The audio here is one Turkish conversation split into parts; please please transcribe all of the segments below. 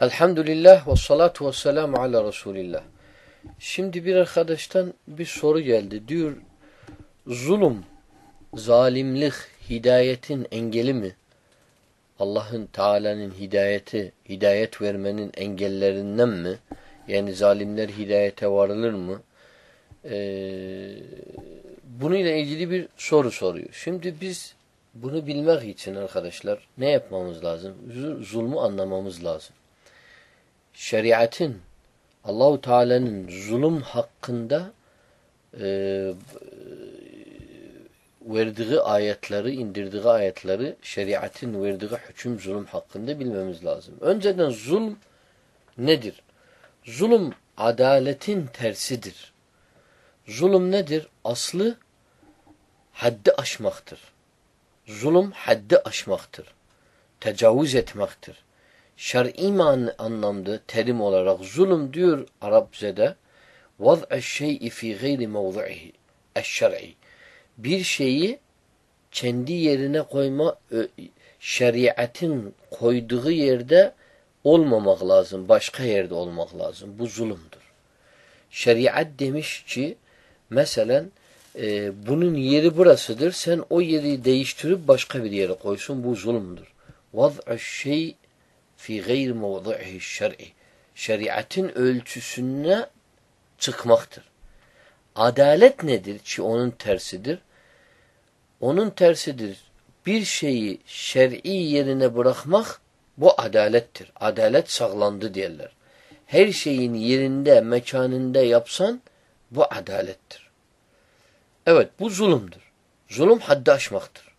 Elhamdülillah ve salatu ve selamu ala Resulillah. Şimdi bir arkadaştan bir soru geldi. Diyor zulüm, zalimlik, hidayetin engeli mi? Allah'ın Teala'nın hidayeti, hidayet vermenin engellerinden mi? Yani zalimler hidayete varılır mı? Ee, bununla ilgili bir soru soruyor. Şimdi biz bunu bilmek için arkadaşlar ne yapmamız lazım? Zulmü anlamamız lazım şeriatın Allahu Teala'nın zulüm hakkında e, verdiği ayetleri, indirdiği ayetleri şeriatın verdiği hüküm zulüm hakkında bilmemiz lazım. Önceden zulm nedir? Zulüm adaletin tersidir. Zulüm nedir? Aslı haddi aşmaktır. Zulüm haddi aşmaktır. Tecavüz etmektir şer'i anlamda terim olarak zulüm diyor Arapçada vaz'e şey'i fi gayri mevzihi eşşer'i bir şeyi kendi yerine koyma şeriatın koyduğu yerde olmamak lazım. Başka yerde olmak lazım. Bu zulümdür. Şeriat demiş ki mesela e, bunun yeri burasıdır. Sen o yeri değiştirip başka bir yere koysun. Bu zulümdür. Vaz'e şey fi gayr mevdu'ihi şer'i. Şeriatın ölçüsüne çıkmaktır. Adalet nedir ki onun tersidir? Onun tersidir. Bir şeyi şer'i yerine bırakmak bu adalettir. Adalet sağlandı diyorlar. Her şeyin yerinde, mekanında yapsan bu adalettir. Evet bu zulümdür. Zulüm haddi aşmaktır.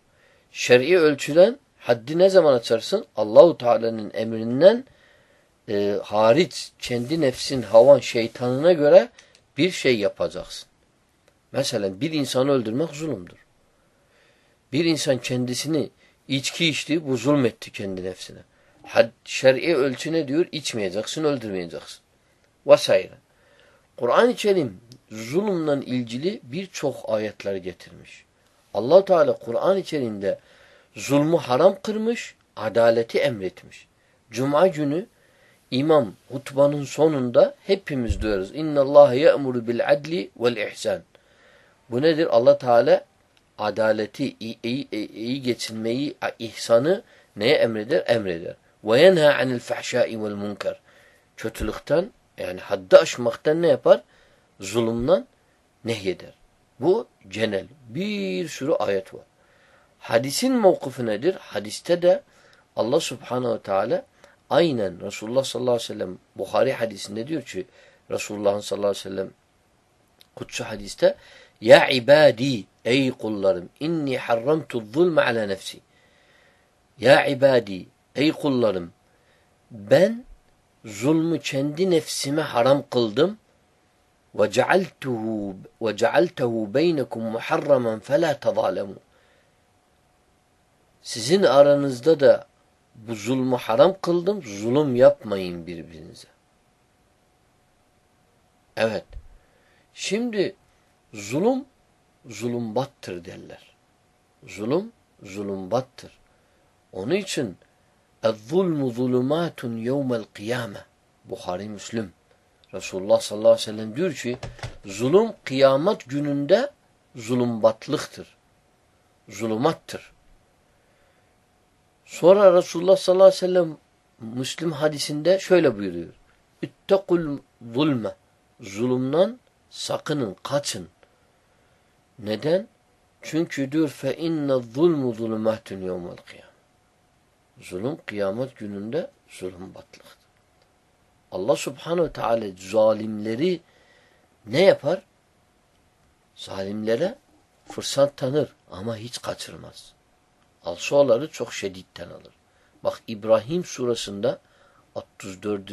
Şer'i ölçüden Haddi ne zaman açarsın? Allahu Teala'nın emrinden e, hariç kendi nefsin, havan, şeytanına göre bir şey yapacaksın. Mesela bir insanı öldürmek zulümdür. Bir insan kendisini içki içti, bu zulmetti kendi nefsine. Had, şer'i ölçü ne diyor? İçmeyeceksin, öldürmeyeceksin. Vesaire. Kur'an-ı Kerim zulümle ilgili birçok ayetler getirmiş. allah Teala Kur'an-ı Kerim'de zulmü haram kırmış, adaleti emretmiş. Cuma günü imam hutbanın sonunda hepimiz diyoruz. İnna Allah ya'muru bil adli vel ihsan. Bu nedir? Allah Teala adaleti, iyi, iyi, iyi geçinmeyi, ihsanı neye emreder? Emreder. Ve yenha anil fahşai vel munkar. Kötülükten yani haddi aşmaktan ne yapar? Zulümden nehyeder. Bu genel. Bir sürü ayet var. Hadisin mevkufu nedir? Hadiste de Allah subhanehu ve teala aynen Resulullah sallallahu aleyhi ve sellem Bukhari hadisinde diyor ki Resulullah sallallahu aleyhi ve sellem kutsu hadiste Ya ibadi ey kullarım inni harramtu zulme ala nefsi. Ya ibadi ey kullarım ben zulmü kendi nefsime haram kıldım. Ve cealtuhu ve cealtehu beynekum muharraman fela tezalemu sizin aranızda da bu zulmü haram kıldım. Zulüm yapmayın birbirinize. Evet. Şimdi zulüm zulümbattır derler. Zulüm zulümbattır. Onun için اَذْظُلْمُ ظُلُمَاتٌ يَوْمَ الْقِيَامَةِ Bukhari Müslüm. Resulullah sallallahu aleyhi ve sellem diyor ki zulüm kıyamet gününde zulümbatlıktır. Zulümattır. Sonra Resulullah sallallahu aleyhi ve sellem Müslim hadisinde şöyle buyuruyor. İttekul zulme. Zulümden sakının, kaçın. Neden? Çünkü diyor fe inne zulmu zulümatun yevmel kıyam. Zulüm kıyamet gününde zulüm batlıktır. Allah subhanehu teala zalimleri ne yapar? Zalimlere fırsat tanır ama hiç kaçırmaz Alsuaları çok şeditten alır. Bak İbrahim surasında 34.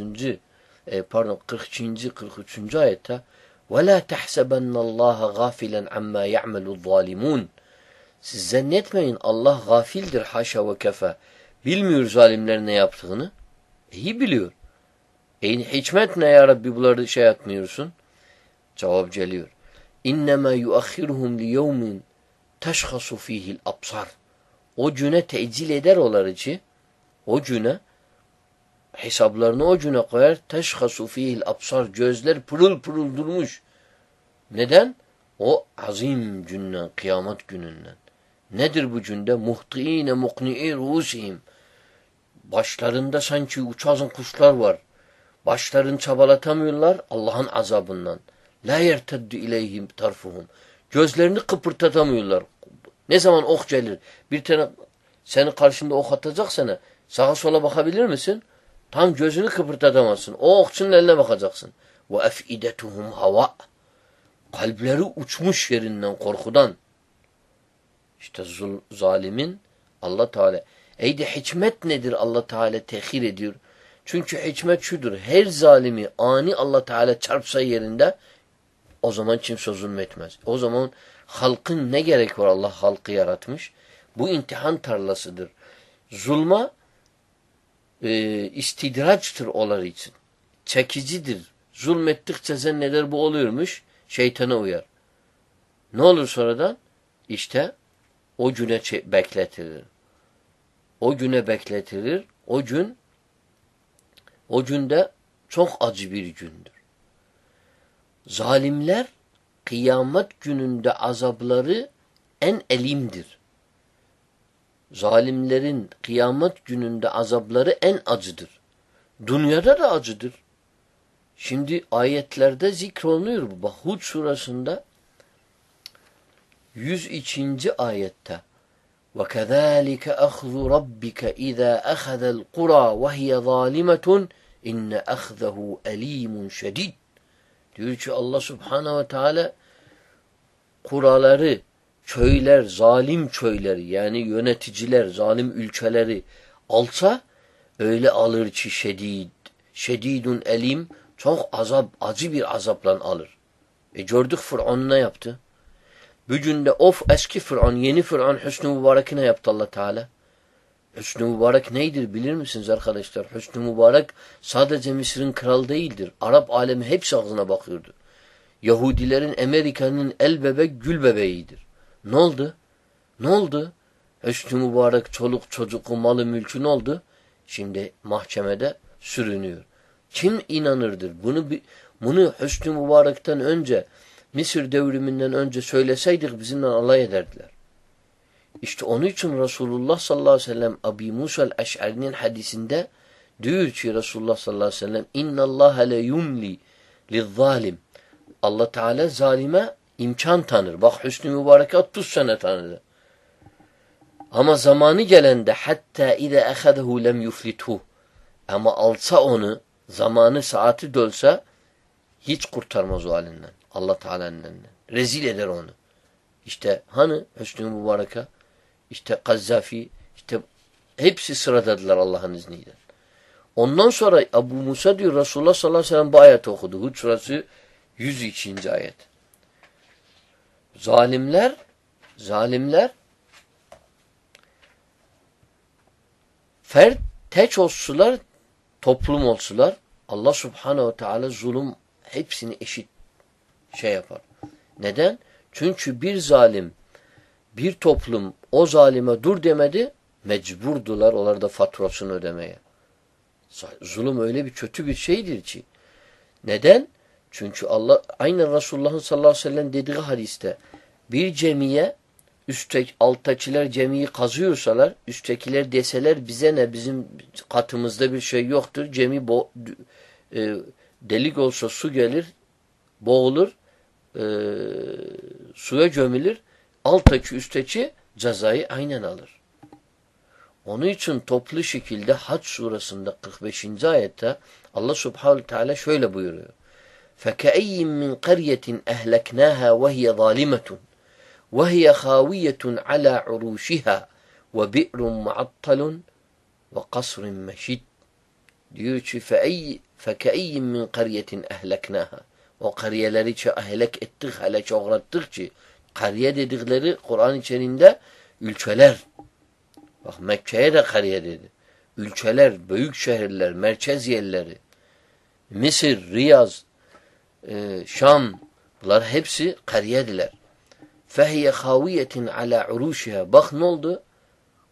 E, pardon 42. 43. ayette وَلَا تَحْسَبَنَّ اللّٰهَ غَافِلًا عَمَّا يَعْمَلُ الظَّالِمُونَ Siz zannetmeyin Allah gafildir haşa ve kefe. Bilmiyor zalimler ne yaptığını. İyi biliyor. E hikmet ne ya Rabbi bunları şey yapmıyorsun? Cevap geliyor. İnnemâ yuakhiruhum li yevmin teşhasu fihil absar o güne tecil eder olarıcı o güne hesaplarını o güne koyar. Teşhasu fihil absar. Gözler pırıl pırıl durmuş. Neden? O azim günden, kıyamet gününden. Nedir bu günde? Muhtiine mukni'i ruhusihim. Başlarında sanki uçazın kuşlar var. Başlarını çabalatamıyorlar Allah'ın azabından. La yerteddu ileyhim tarfuhum. Gözlerini kıpırtatamıyorlar. Ne zaman ok gelir? Bir tane seni karşında ok atacak sana. Sağa sola bakabilir misin? Tam gözünü kıpırtatamazsın. O okçunun eline bakacaksın. Ve efidetuhum hava. Kalpleri uçmuş yerinden korkudan. İşte zul, zalimin Allah Teala. Eydi hikmet nedir Allah Teala tehir ediyor. Çünkü hikmet şudur. Her zalimi ani Allah Teala çarpsa yerinde o zaman kimse zulmetmez. O zaman halkın ne gerek var Allah halkı yaratmış? Bu imtihan tarlasıdır. Zulma e, istidraçtır onlar için. Çekicidir. Zulmettikçe zanneder bu oluyormuş. Şeytana uyar. Ne olur sonradan? İşte o güne bekletilir. O güne bekletilir. O gün o günde çok acı bir gündür. Zalimler kıyamet gününde azapları en elimdir. Zalimlerin kıyamet gününde azapları en acıdır. Dünyada da acıdır. Şimdi ayetlerde zikrolunuyor bu. Bak Hud surasında 102. ayette وَكَذَٰلِكَ أَخْذُ رَبِّكَ إِذَا أَخَذَ الْقُرَى وَهِيَ ظَالِمَةٌ اِنَّ أَخْذَهُ أَل۪يمٌ شَد۪يدٌ Diyor ki Allah subhanehu ve teala kuraları, köyler, zalim köyleri yani yöneticiler, zalim ülkeleri alsa öyle alır ki şedid, şedidun elim çok azap, acı bir azapla alır. E gördük Fıraun ne yaptı? Bugün de of eski Fıraun, yeni Fıraun Hüsnü Mübarek'ine yaptı Allah Teala. Hüsnü Mübarek neydir bilir misiniz arkadaşlar? Hüsnü Mübarek sadece Mısır'ın kral değildir. Arap alemi hepsi ağzına bakıyordu. Yahudilerin Amerika'nın el bebek gül bebeğidir. Ne oldu? Ne oldu? Hüsnü Mübarek çoluk çocuğu malı mülkü ne oldu? Şimdi mahkemede sürünüyor. Kim inanırdır? Bunu bunu Hüsnü Mübarek'ten önce Mısır devriminden önce söyleseydik bizimle alay ederdiler. İşte onun için Resulullah sallallahu aleyhi ve sellem Abi Musa el-Eş'ari'nin hadisinde diyor ki Resulullah sallallahu aleyhi ve sellem İnna Allah le yumli lizalim Allah Teala zalime imkan tanır. Bak Hüsnü Mübarek 30 sene tanıdı. Ama zamanı gelende hatta ide ehadehu lem yuflithu ama alsa onu zamanı saati dölse hiç kurtarmaz o halinden. Allah Teala'nın Rezil eder onu. İşte hani Hüsnü Mübarek'e işte Kazzafi, işte hepsi sıradadılar Allah'ın izniyle. Ondan sonra Abu Musa diyor Resulullah sallallahu aleyhi ve sellem bu ayeti okudu. Hud surası 102. ayet. Zalimler zalimler fert teç olsular toplum olsular Allah subhanehu ve teala zulüm hepsini eşit şey yapar. Neden? Çünkü bir zalim bir toplum o zalime dur demedi, mecburdular onlar da faturasını ödemeye. Zulüm öyle bir kötü bir şeydir ki. Neden? Çünkü Allah aynı Resulullah'ın sallallahu aleyhi ve sellem dediği hadiste bir cemiye üstteki alttakiler cemiyi kazıyorsalar üsttekiler deseler bize ne bizim katımızda bir şey yoktur. Cemi bo e, delik olsa su gelir boğulur e, suya gömülür alttaki üstteki cezayı aynen alır. Onun için toplu şekilde Hac surasında 45. ayette Allah subhanahu teala şöyle buyuruyor. فَكَأَيِّمْ مِنْ قَرْيَةٍ أَهْلَكْنَاهَا وَهِيَ ظَالِمَةٌ وَهِيَ خَاوِيَةٌ عَلَى عُرُوشِهَا وَبِئْرٌ مُعَطَّلٌ وَقَصْرٍ مَشِدٍ Diyor ki فَكَأَيِّمْ مِنْ قَرْيَةٍ أَهْلَكْنَاهَا O kariyeleri ki ahlek ettik, helek uğrattık ki Kariye dedikleri Kur'an içerisinde ülkeler. Bak Mekke'ye de kariye dedi. Ülkeler, büyük şehirler, merkez yerleri. Mısır, Riyaz, e, Şam bunlar hepsi kariyediler. Fehiye haviyetin ala uruşiha. Bak ne oldu?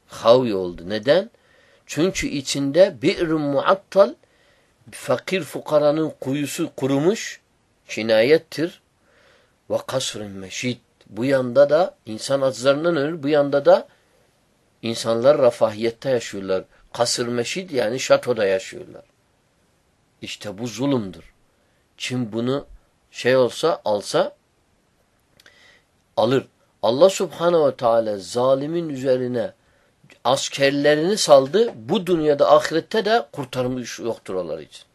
Havi oldu. Neden? Çünkü içinde bir muattal fakir fukaranın kuyusu kurumuş kinayettir. Ve kasrın meşid. Bu yanda da insan acılarından ölür. Bu yanda da insanlar rafahiyette yaşıyorlar. Kasır meşid yani şatoda yaşıyorlar. İşte bu zulümdür. Kim bunu şey olsa alsa alır. Allah subhanehu ve teala zalimin üzerine askerlerini saldı. Bu dünyada ahirette de kurtarmış yoktur onlar için.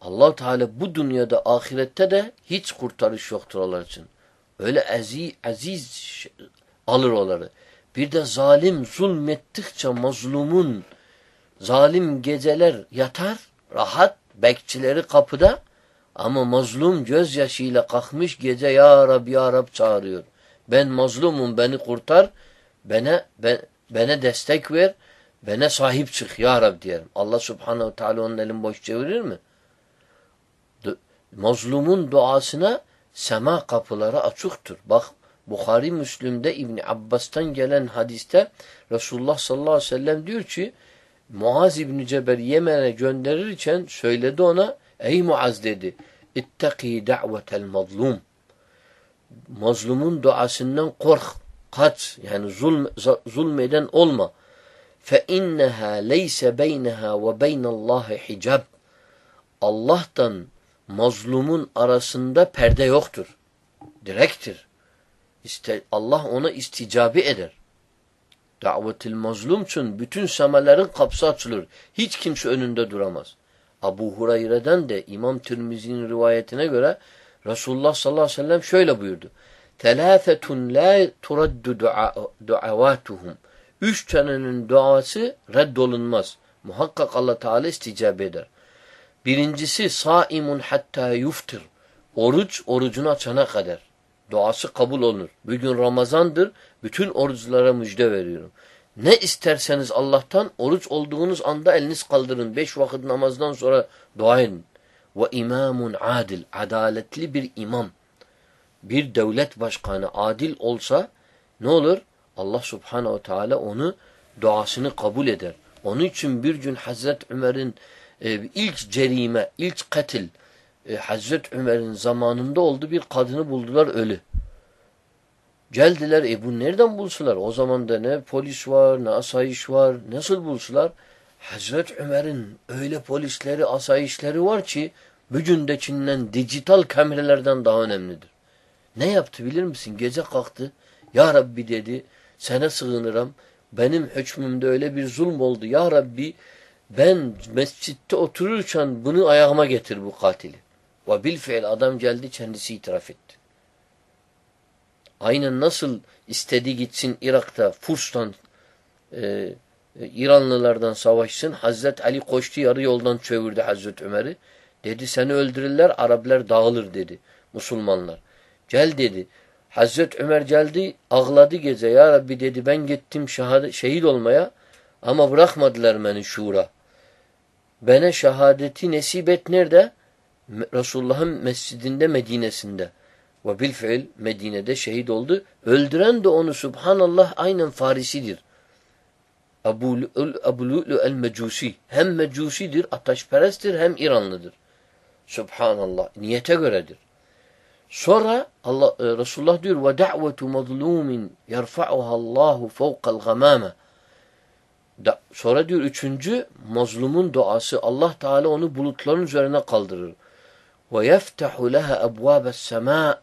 allah Teala bu dünyada ahirette de hiç kurtarış yoktur onlar için. Öyle aziz, aziz alır onları. Bir de zalim zulmettikçe mazlumun zalim geceler yatar rahat bekçileri kapıda ama mazlum gözyaşıyla kalkmış gece ya Rab ya Rab çağırıyor. Ben mazlumum beni kurtar bana, ben, bana destek ver bana sahip çık ya Rab diyelim. Allah subhanehu teala onun elini boş çevirir mi? Mazlumun duasına sema kapıları açıktır. Bak Bukhari Müslüm'de İbni Abbas'tan gelen hadiste Resulullah sallallahu aleyhi ve sellem diyor ki Muaz İbni Cebel Yemen'e gönderirken söyledi ona ey Muaz dedi ittaki da'vetel mazlum. Mazlumun duasından kork kaç yani zulm, zulmeden olma. Fe inneha leyse beyneha ve beynallahi hicab. Allah'tan mazlumun arasında perde yoktur. Direktir. İste, Allah ona isticabi eder. Davetil mazlum için bütün semelerin kapısı açılır. Hiç kimse önünde duramaz. Abu Hureyre'den de İmam Tirmizi'nin rivayetine göre Resulullah sallallahu aleyhi ve sellem şöyle buyurdu. Telâfetun la turaddu duavatuhum. Üç tanenin duası reddolunmaz. Muhakkak Allah Teala isticabe eder. Birincisi saimun hatta yuftir. Oruç orucunu açana kadar. Duası kabul olur. Bugün Ramazandır. Bütün oruçlara müjde veriyorum. Ne isterseniz Allah'tan oruç olduğunuz anda eliniz kaldırın. Beş vakit namazdan sonra dua edin. Ve imamun adil. Adaletli bir imam. Bir devlet başkanı adil olsa ne olur? Allah subhanehu teala onu duasını kabul eder. Onun için bir gün Hazreti Ömer'in e, ilk cerime, ilk katil e, Hazreti Ömer'in zamanında oldu bir kadını buldular ölü. Geldiler e bu nereden bulsular? O zaman da ne polis var ne asayiş var. Nasıl bulsular? Hazreti Ömer'in öyle polisleri asayişleri var ki bugündekinden dijital kameralardan daha önemlidir. Ne yaptı bilir misin? Gece kalktı. Ya Rabbi dedi sana sığınırım. Benim hükmümde öyle bir zulm oldu. Ya Rabbi ben mescitte otururken bunu ayağıma getir bu katili. Ve bil fiil adam geldi kendisi itiraf etti. Aynen nasıl istedi gitsin Irak'ta Furs'tan e, İranlılardan savaşsın. Hazret Ali koştu yarı yoldan çevirdi Hazret Ömer'i. Dedi seni öldürürler Araplar dağılır dedi Müslümanlar. Gel dedi. Hazret Ömer geldi ağladı gece. Ya Rabbi dedi ben gittim şehit olmaya ama bırakmadılar beni şura. Bana şehadeti nesip et nerede? Resulullah'ın mescidinde Medine'sinde. Ve bilfiil Medine'de şehit oldu. Öldüren de onu subhanallah aynen Farisidir. Ebu, Lu'lu el-Mecusi. Hem Mecusidir, ateşperesttir hem İranlıdır. Subhanallah. Niyete göredir. Sonra Allah e, Resulullah diyor ve da'vetu mazlumin yerfa'uha Allahu fawqa'l gamame. Sonra diyor üçüncü mazlumun duası Allah Teala onu bulutların üzerine kaldırır. Ve yeftahu leha ebvâbes semâ.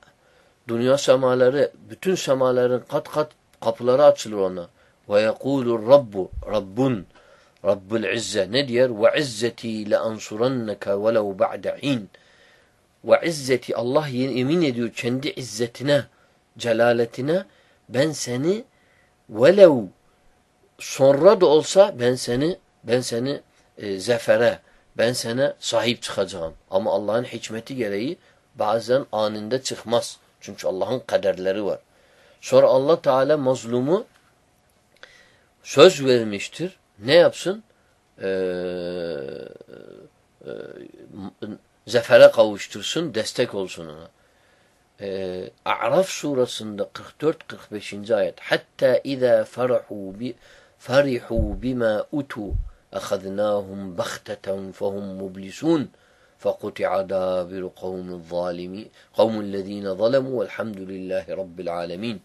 Dünya semaları, bütün semaların kat kat kapıları açılır ona. Ve yekulur Rabbu, Rabbun, Rabbul İzze. Ne diyor? Ve izzeti le ansuranneke velev ba'de hin. Ve izzeti Allah yemin ediyor kendi izzetine, celaletine ben seni velev sonra da olsa ben seni ben seni e, zefere, ben sana sahip çıkacağım. Ama Allah'ın hikmeti gereği bazen anında çıkmaz. Çünkü Allah'ın kaderleri var. Sonra Allah Teala mazlumu söz vermiştir. Ne yapsın? Ee, e, zefere kavuştursun, destek olsun ona. Ee, A'raf surasında 44-45. ayet Hatta izâ ferahu bi فرحوا بما أتوا أخذناهم بغتة فهم مبلسون فقطع دابر قوم الظالمين قوم الذين ظلموا والحمد لله رب العالمين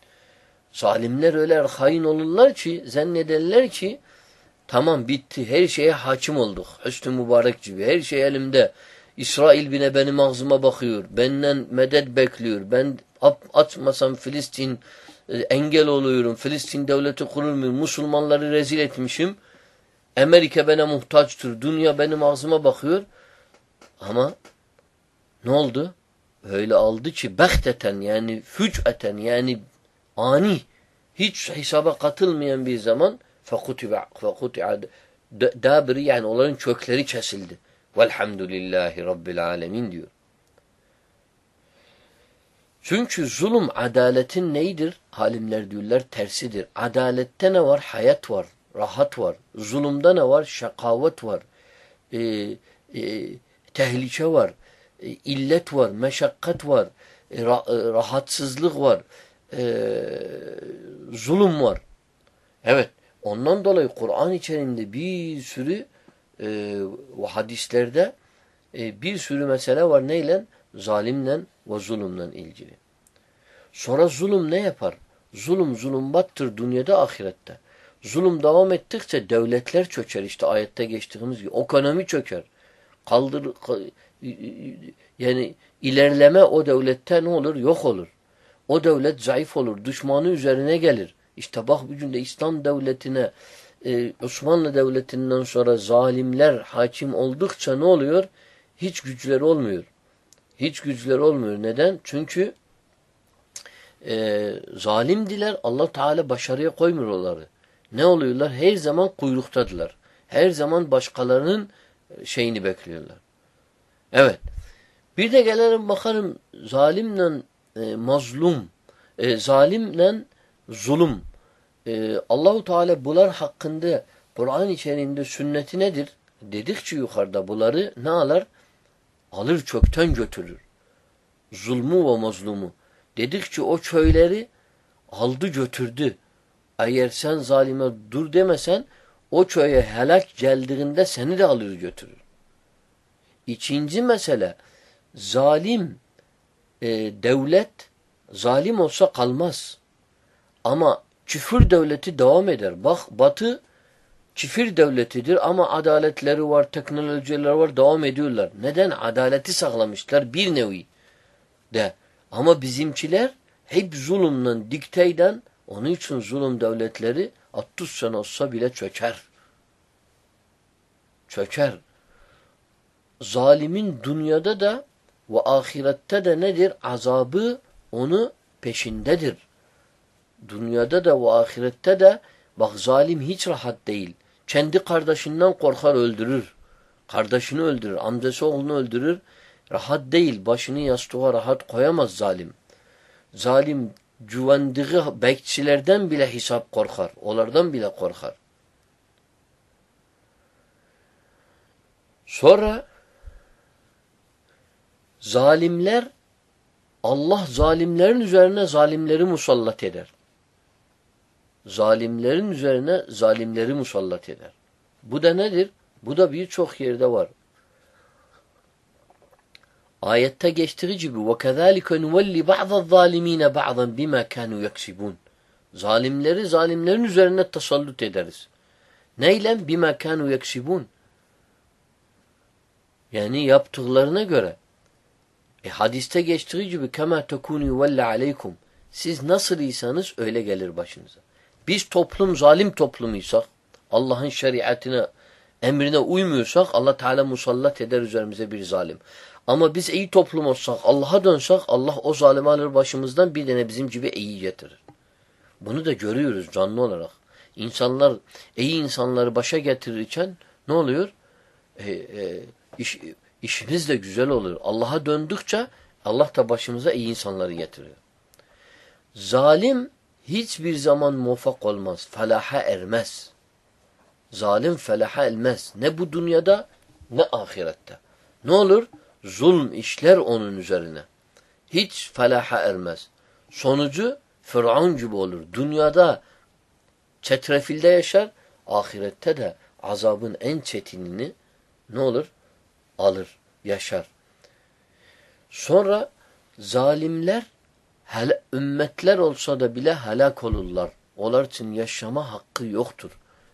Zalimler öyle hain olurlar ki zannederler ki tamam bitti her şeye hakim olduk. Hüsnü mübarek gibi her şey elimde. İsrail bine benim ağzıma bakıyor. Benden medet bekliyor. Ben atmasam Filistin e, engel oluyorum. Filistin devleti kurur muyum? Musulmanları rezil etmişim. Amerika bana muhtaçtır. Dünya benim ağzıma bakıyor. Ama ne oldu? Öyle aldı ki behteten yani füc'eten yani ani hiç hesaba katılmayan bir zaman fekuti'a fekuti'a dabiri yani onların kökleri kesildi. Velhamdülillahi Rabbil alemin diyor. Çünkü zulüm adaletin neydir? Halimler diyorlar tersidir. Adalette ne var? Hayat var, rahat var. Zulümde ne var? Şakavet var. E, e, tehlike var. E, illet var, meşakkat var. E, ra, e, rahatsızlık var. E, zulüm var. Evet. Ondan dolayı Kur'an içerisinde bir sürü e, hadislerde e, bir sürü mesele var. Neyle? Zalimle ve zulümle ilgili. Sonra zulüm ne yapar? Zulüm zulümbattır dünyada ahirette. Zulüm devam ettikçe devletler çöker. İşte ayette geçtiğimiz gibi. Ekonomi çöker. Kaldır, yani ilerleme o devlette ne olur? Yok olur. O devlet zayıf olur. Düşmanı üzerine gelir. İşte bak bugün de İslam devletine e, Osmanlı devletinden sonra zalimler hakim oldukça ne oluyor? Hiç güçleri olmuyor. Hiç güçleri olmuyor. Neden? Çünkü e, zalimdiler. Allah Teala başarıya koymuyor onları. Ne oluyorlar? Her zaman kuyruktadılar. Her zaman başkalarının şeyini bekliyorlar. Evet. Bir de gelelim bakalım zalimle e, mazlum, e, zalimle zulüm. E, Allahu Teala bunlar hakkında Kur'an içerisinde sünneti nedir? Dedikçe yukarıda bunları ne alır? Alır çökten götürür. Zulmü ve mazlumu. Dedikçe o köyleri aldı götürdü. Eğer sen zalime dur demesen o köye helak geldiğinde seni de alır götürür. İkinci mesele zalim e, devlet zalim olsa kalmaz. Ama küfür devleti devam eder. Bak batı küfür devletidir ama adaletleri var, teknolojiler var devam ediyorlar. Neden? Adaleti sağlamışlar bir nevi de. Ama bizimkiler hep zulümden, dikteyden onun için zulüm devletleri 60 sene olsa bile çöker. Çöker. Zalimin dünyada da ve ahirette de nedir? Azabı onu peşindedir. Dünyada da ve ahirette de bak zalim hiç rahat değil. Kendi kardeşinden korkar öldürür. Kardeşini öldürür. Amcası oğlunu öldürür. Rahat değil. Başını yastığa rahat koyamaz zalim. Zalim güvendiği bekçilerden bile hesap korkar. Onlardan bile korkar. Sonra zalimler Allah zalimlerin üzerine zalimleri musallat eder Zalimlerin üzerine zalimleri musallat eder. Bu da nedir? Bu da birçok yerde var. Ayette geçtiği gibi وَكَذَٰلِكَ نُوَلِّ بَعْضَ الظَّالِم۪ينَ بَعْضًا بِمَا كَانُوا يَكْسِبُونَ Zalimleri zalimlerin üzerine tasallut ederiz. Neyle? Bima kanu yeksibun. Yani yaptıklarına göre. E hadiste geçtiği gibi kema tekunu yuvelle aleykum. Siz nasıl isanız öyle gelir başınıza. Biz toplum zalim toplumuysak, Allah'ın şeriatine, emrine uymuyorsak Allah Teala musallat eder üzerimize bir zalim. Ama biz iyi toplum olsak, Allah'a dönsek Allah o zalimi alır başımızdan bir tane bizim gibi iyi getirir. Bunu da görüyoruz canlı olarak. İnsanlar, iyi insanları başa getirirken ne oluyor? E, e, iş, işiniz de güzel olur. Allah'a döndükçe Allah da başımıza iyi insanları getiriyor. Zalim hiçbir zaman muvaffak olmaz. Felaha ermez. Zalim felaha elmez. Ne bu dünyada ne ahirette. Ne olur? Zulm işler onun üzerine. Hiç felaha ermez. Sonucu Firavun gibi olur. Dünyada çetrefilde yaşar, ahirette de azabın en çetinini ne olur? Alır, yaşar. Sonra zalimler hele, ümmetler olsa da bile helak olurlar. Onlar için yaşama hakkı yoktur.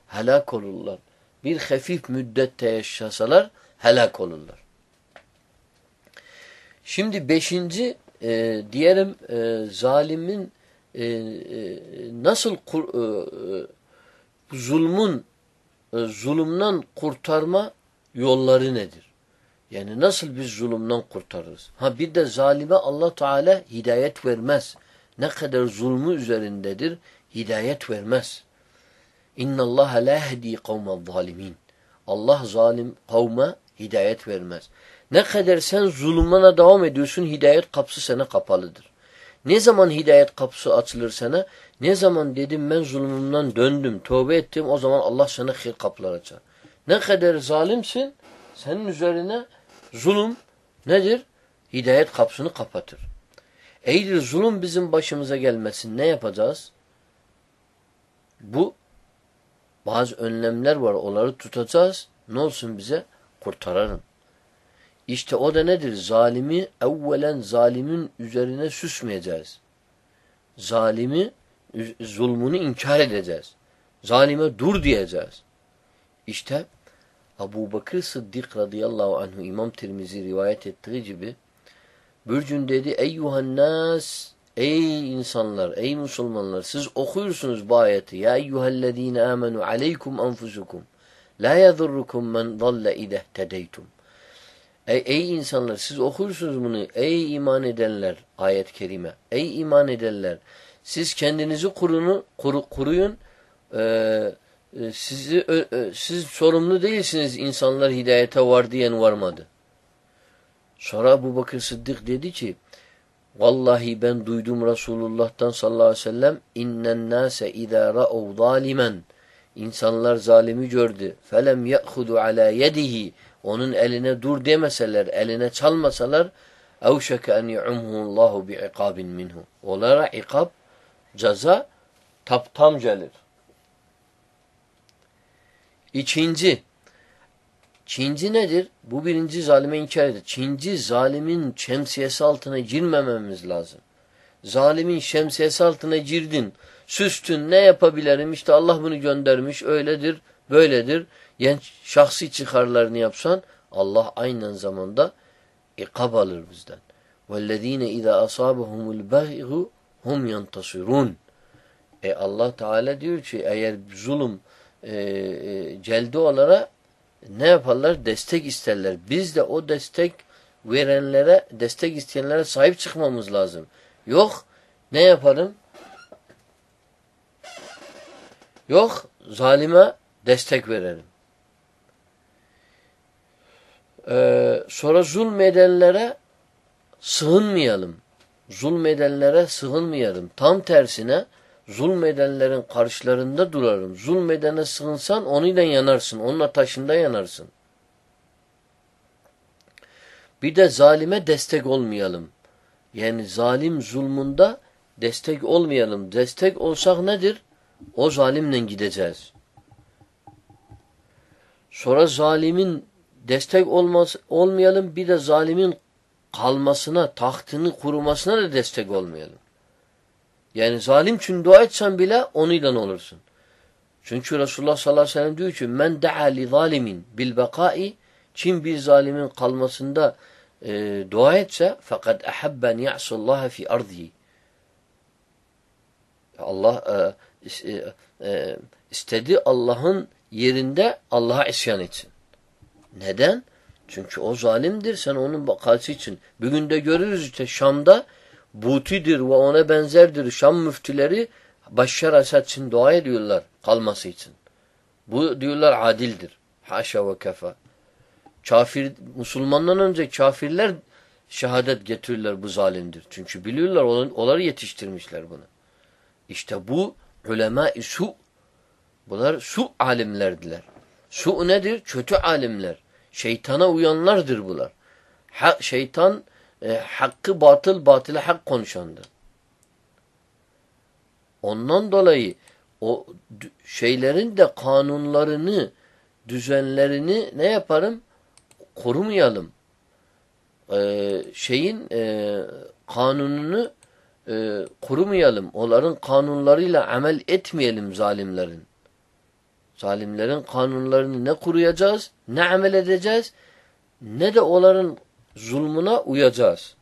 Helak olurlar. Bir hafif müddette yaşasalar helak olurlar. Şimdi beşinci e, diyelim e, zalimin e, e, nasıl kur, e, e, zulmün e, zulümden kurtarma yolları nedir? Yani nasıl biz zulümden kurtarırız? Ha bir de zalime Allah Teala hidayet vermez. Ne kadar zulmü üzerindedir hidayet vermez. İnna Allah la yehdi kavme zalimin. Allah zalim kavme hidayet vermez. Ne kadar sen zulmana devam ediyorsun hidayet kapısı sana kapalıdır. Ne zaman hidayet kapısı açılır sana? Ne zaman dedim ben zulmümden döndüm, tövbe ettim o zaman Allah sana hayır kapılar açar. Ne kadar zalimsin senin üzerine zulüm nedir? Hidayet kapısını kapatır. Eğer zulüm bizim başımıza gelmesin ne yapacağız? Bu bazı önlemler var onları tutacağız. Ne olsun bize? Kurtararım. İşte o da nedir? Zalimi evvelen zalimin üzerine süsmeyeceğiz. Zalimi zulmünü inkar edeceğiz. Zalime dur diyeceğiz. İşte Abu Bakır Sıddık radıyallahu anhu İmam Tirmizi rivayet ettiği gibi bir gün dedi eyyuhan nas ey insanlar ey Müslümanlar siz okuyorsunuz bu ayeti ya eyyuhellezine amenu aleykum enfusukum la yadurrukum men dalle ideh tedeytum Ey, ey insanlar siz okursunuz bunu. Ey iman edenler ayet-i kerime. Ey iman edenler siz kendinizi kurunu, kuru, kuruyun. Ee, sizi ö, ö, siz sorumlu değilsiniz insanlar hidayete var diyen varmadı. Sonra Ebu Bakır Sıddık dedi ki Vallahi ben duydum Resulullah'tan sallallahu aleyhi ve sellem innen nase izâ ra'u zalimen İnsanlar zalimi gördü. Felem ye'hudu ala yedihi onun eline dur demeseler, eline çalmasalar evşeke en yu'umhullahu bi'iqabin minhu. Onlara ikab, ceza taptam gelir. İkinci, Çinci nedir? Bu birinci zalime inkar eder. Çinci zalimin şemsiyesi altına girmememiz lazım. Zalimin şemsiyesi altına girdin, süstün ne yapabilirim? İşte Allah bunu göndermiş, öyledir, böyledir. Yani şahsi çıkarlarını yapsan Allah aynı zamanda ikab alır bizden. وَالَّذ۪ينَ اِذَا أَصَابَهُمُ الْبَغْهُ hum yantasirun. E Allah Teala diyor ki eğer zulüm e, e, celdi olara ne yaparlar? Destek isterler. Biz de o destek verenlere, destek isteyenlere sahip çıkmamız lazım. Yok ne yaparım? Yok zalime destek verelim. Ee, sonra zulmedenlere sığınmayalım. Zulmedenlere sığınmayalım. Tam tersine zulmedenlerin karşılarında durarım. Zulmedene sığınsan onunla yanarsın. Onun ateşinde yanarsın. Bir de zalime destek olmayalım. Yani zalim zulmunda destek olmayalım. Destek olsak nedir? O zalimle gideceğiz. Sonra zalimin destek olmaz, olmayalım bir de zalimin kalmasına, tahtını kurumasına da destek olmayalım. Yani zalim için dua etsen bile onunla olursun. Çünkü Resulullah sallallahu aleyhi ve sellem diyor ki men da'a li zalimin bil bekai kim bir zalimin kalmasında e, dua etse fakat ahabben ya'sallaha fi ardihi Allah e, e, e, istedi Allah'ın yerinde Allah'a isyan etsin. Neden? Çünkü o zalimdir. Sen onun bakası için. Bugün de görürüz işte Şam'da Butidir ve ona benzerdir. Şam müftüleri Başar Esad için dua ediyorlar kalması için. Bu diyorlar adildir. Haşa ve kefa. Kafir, Müslümandan önce kafirler şehadet getirirler bu zalimdir. Çünkü biliyorlar onları yetiştirmişler bunu. İşte bu ulema-i su. Bunlar su alimlerdiler. Su nedir? Kötü alimler. Şeytana uyanlardır bunlar. Ha, şeytan e, hakkı batıl, batılı hak konuşandır. Ondan dolayı o şeylerin de kanunlarını, düzenlerini ne yaparım? Korumayalım. Ee, şeyin e, kanununu e, korumayalım. Onların kanunlarıyla amel etmeyelim zalimlerin. Zalimlerin kanunlarını ne kuruyacağız, ne amel edeceğiz, ne de onların zulmuna uyacağız.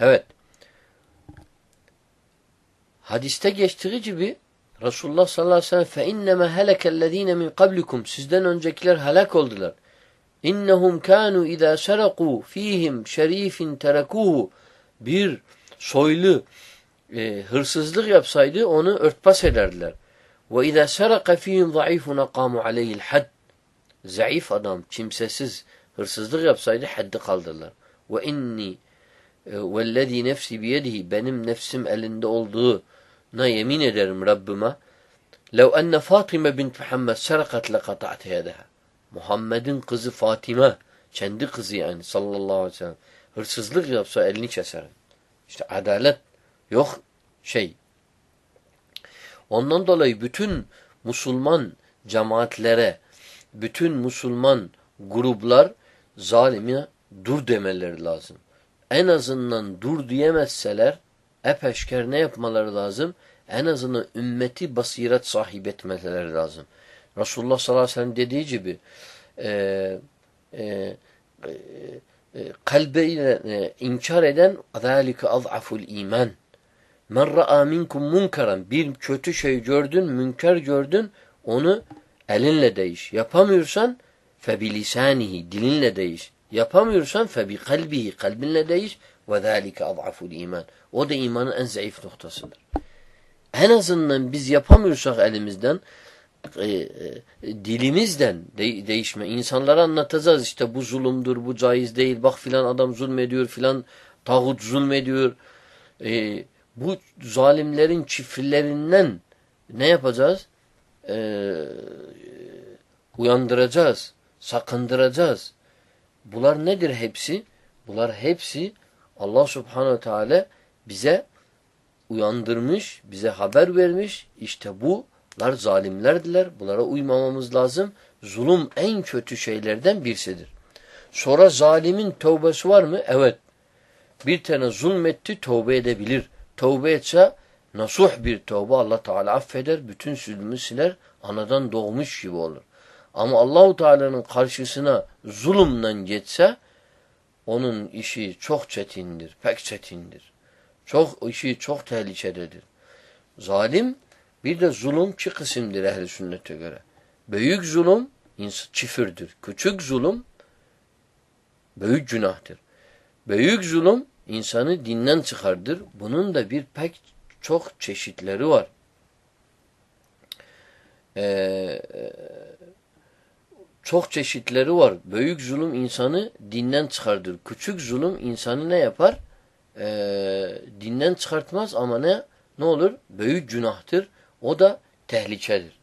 Evet. Hadiste geçtiği gibi Resulullah sallallahu aleyhi ve sellem fe inneme helekellezine min kablikum sizden öncekiler helak oldular. İnnehum kanu iza saraku fihim şerifin terakuhu bir soylu e, hırsızlık yapsaydı onu örtbas ederdiler. İza saraka fihim zayıfun aqamu aleyhil had. Zayıf adam, kimsesiz hırsızlık yapsaydı haddi kaldırırlar. E, vellezî nefsi biyedihi benim nefsim elinde olduğuna yemin ederim Rabbime. Lev enne Fatime bint Muhammed sarakat lekata'te yedeha. Muhammed'in kızı Fatime, kendi kızı yani sallallahu aleyhi ve sellem hırsızlık yapsa elini keserim. İşte adalet yok şey. Ondan dolayı bütün Müslüman cemaatlere, bütün Müslüman gruplar zalime dur demeleri lazım. En azından dur diyemezseler epeşker ne yapmaları lazım? En azından ümmeti basiret sahip etmeleri lazım. Resulullah sallallahu aleyhi ve sellem dediği gibi e, e, e, kalbiyle e, inkar eden ذَٰلِكَ أَضْعَفُ iman. Men ra'a minkum munkaran bir kötü şey gördün, münker gördün, onu elinle değiş. Yapamıyorsan febilisanihi dilinle değiş. Yapamıyorsan febi kalbihi kalbinle değiş ve zalike ad'aful iman. O da imanın en zayıf noktasıdır. En azından biz yapamıyorsak elimizden e, e, dilimizden de, değişme. İnsanlara anlatacağız işte bu zulümdür, bu caiz değil. Bak filan adam zulmediyor, filan tağut zulmediyor. E, bu zalimlerin çiftliklerinden ne yapacağız? E, uyandıracağız, sakındıracağız. Bunlar nedir hepsi? Bunlar hepsi Allah subhanehu teala bize uyandırmış, bize haber vermiş. İşte bu Bunlar zalimlerdiler. Bunlara uymamamız lazım. Zulüm en kötü şeylerden birisidir. Sonra zalimin tövbesi var mı? Evet. Bir tane zulmetti tövbe edebilir. Tövbe etse nasuh bir tövbe Allah Teala affeder. Bütün zulmü siler. Anadan doğmuş gibi olur. Ama Allahu Teala'nın karşısına zulümden geçse onun işi çok çetindir. Pek çetindir. Çok işi çok tehlikededir. Zalim bir de zulüm iki kısımdır ehli sünnete göre. Büyük zulüm çifirdir. Küçük zulüm büyük günahtır. Büyük zulüm insanı dinden çıkardır. Bunun da bir pek çok çeşitleri var. Ee, çok çeşitleri var. Büyük zulüm insanı dinden çıkardır. Küçük zulüm insanı ne yapar? Ee, dinden çıkartmaz ama ne? Ne olur? Büyük günahtır. O da tehlikedir.